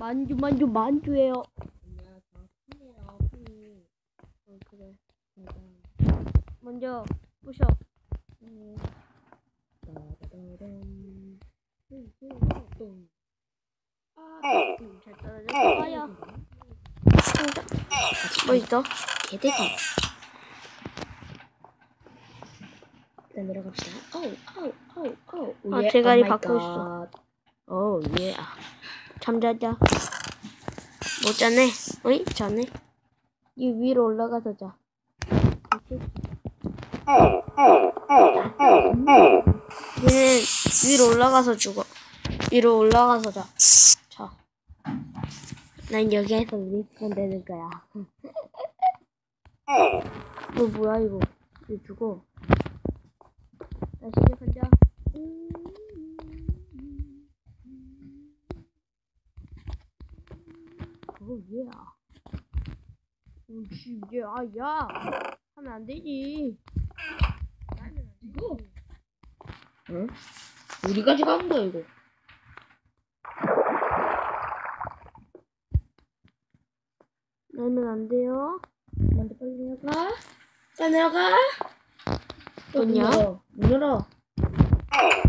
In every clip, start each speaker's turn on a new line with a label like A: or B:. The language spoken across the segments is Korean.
A: 만주 만주 만주예요. 먼저 부셔. 잘 떨어졌어요. 뭐 있어?
B: 개대기. 일단 내려갑시다. 어우, 어우, 어우, 어우.
A: 아,
B: 예,
A: 대가리
B: 오 마이
A: 받고
B: 갓.
A: 어, 예. 잠자자. 못 자네. 어이? 자네. 이 위로 올라가서 자. 얘는 위로 올라가서 죽어. 위로 올라가서 자. 자. 난 여기에서 리스폰 되는 거야. 어, 뭐야, 이거. 이거 죽어. 다시 시작하자. 어, 얘야. 오, 씨, 얘, 아, 야. 하면 안 되지.
B: 이거? 응? 가는 거야, 이거?
A: 나면 안 돼요.
B: 먼저 빨리 내려가. 빨리 내려가. 문
A: 뭐냐?
B: 열어. 문 열어. 아이야.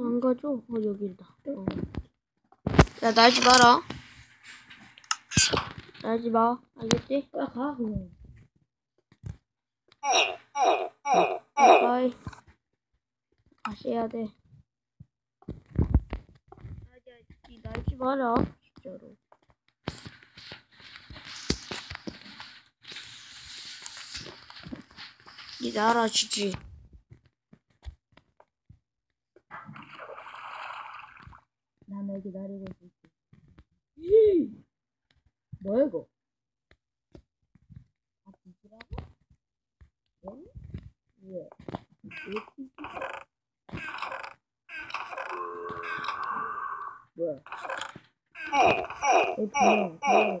A: 안 가죠? 어, 여기다. 어. 야, 날지 마라. 날지 마. 알겠지?
B: 빨리 가, 그냥.
A: 바이. 다시 해야 돼. 날지, 날지 마라. 진짜로. 니 알아주지.
B: 나너 기다리고 있을게. 뭐야, 이거? 아, 뒤지라고? 응? 예. 왜 뒤지? 뭐야? 왜 그냥, 그냥,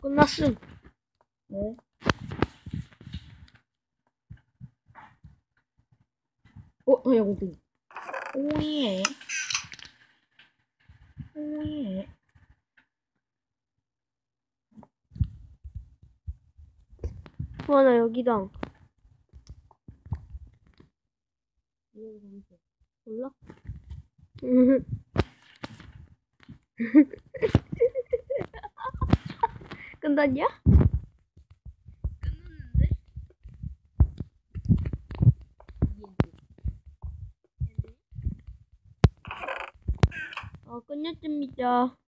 A: 끝났음.
B: 네? 어, 다이아몬드. 오예. 오예.
A: 와, 나 여기다. 몰라? 끝났냐? 끝났는데? 어, 끝났습니다.